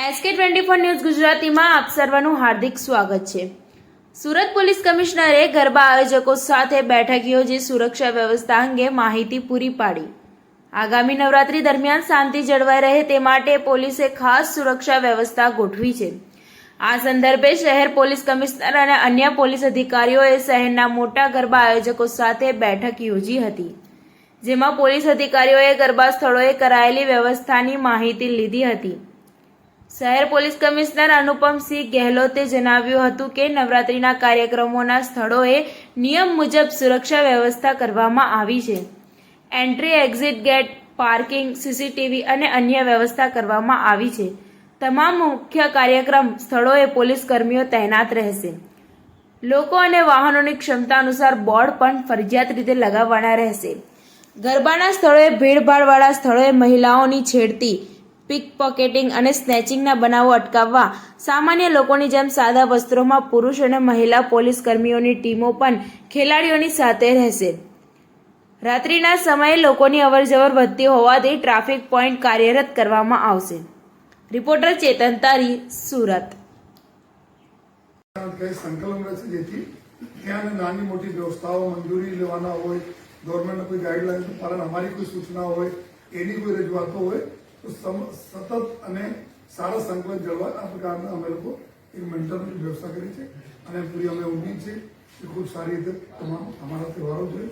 SK twenty four news ગુજરાતીમાં આપ સર્વનું હાર્દિક સ્વાગત છે. સુરત પોલીસ કમિશનરે ગરબા આયોજકો સાથે બેઠક યોજી સુરક્ષા વ્યવસ્થા અંગે માહિતી પૂરી પાડી. આગામી નવરાત્રી દરમિયાન શાંતિ જળવાઈ રહે તે માટે પોલીસે ખાસ સુરક્ષા વ્યવસ્થા ગોઠવી છે. આ સંદર્ભે શહેર પોલીસ કમિશનર અને અન્ય પોલીસ અધિકારીઓએ શહેરના મોટા ગરબા આયોજકો સાથે બેઠક યોજી હતી. જેમાં પોલીસ અધિકારીઓએ ગરબા સ્થળોએ કરાયેલી વ્યવસ્થાની માહિતી લીધી હતી. શહેર પોલીસ કમિશનર અનુપમસિંહ ગેહલોતે જણાવ્યું હતું કે નવરાત્રીના કાર્યક્રમોના સ્થળોએ નિયમ મુજબ સુરક્ષા વ્યવસ્થા કરવામાં આવી છે. Entry exit gate parking CCTV અને અન્ય વ્યવસ્થા કરવામાં આવી છે. તમામ મુખ્ય કાર્યક્રમ સ્થળોએ પોલીસ કર્મીઓ તૈનાત રહેશે. લોકો અને વાહનોની ક્ષમતા અનુસાર બોર્ડ પણ ફરજિયાત રીતે લગાવવાના રહેશે. ગરબાના સ્થળોએ ભીડભાડવાળા સ્થળોએ મહિલાઓની છેડતી પિક પોકેટિંગ અને સ્નેચિંગના બનાવો અટકાવવા. સામાન્ય લોકોની જેમ સાદા વસ્ત્રોમાં પુરુષ અને મહિલા પોલીસ કર્મીઓની ટીમો પણ ખેલાડીઓની સાથે રહેશે. રાત્રિના સમયે લોકોની અવરજવર વધતી હોવાથી ટ્રાફિક પોઈન્ટ કાર્યરત કરવામાં આવશે. રિપોર્ટર ચેતન તારી, સુરત. સંકલન રહેશે જેથી ત્યાં નાની મોટી વ્યવસ્થાઓ મંજૂરી લેવાના હોય, ગવર્મેન્ટના કોઈ ગાઈડલાઈન પાલન, અમારી કોઈ સૂચના હોય, એની કોઈ રજૂઆતો હોય તો સતત અને સારા સંકલન જળવાય. આ પ્રકારના અમે લોકો એક મેન્ટરની વ્યવસ્થા કરી છે. અને પૂરી અમે ઉમ્મીદ છે કે ખૂબ સારી રીતે તમામ, અમારા તહેવારો જોઈએ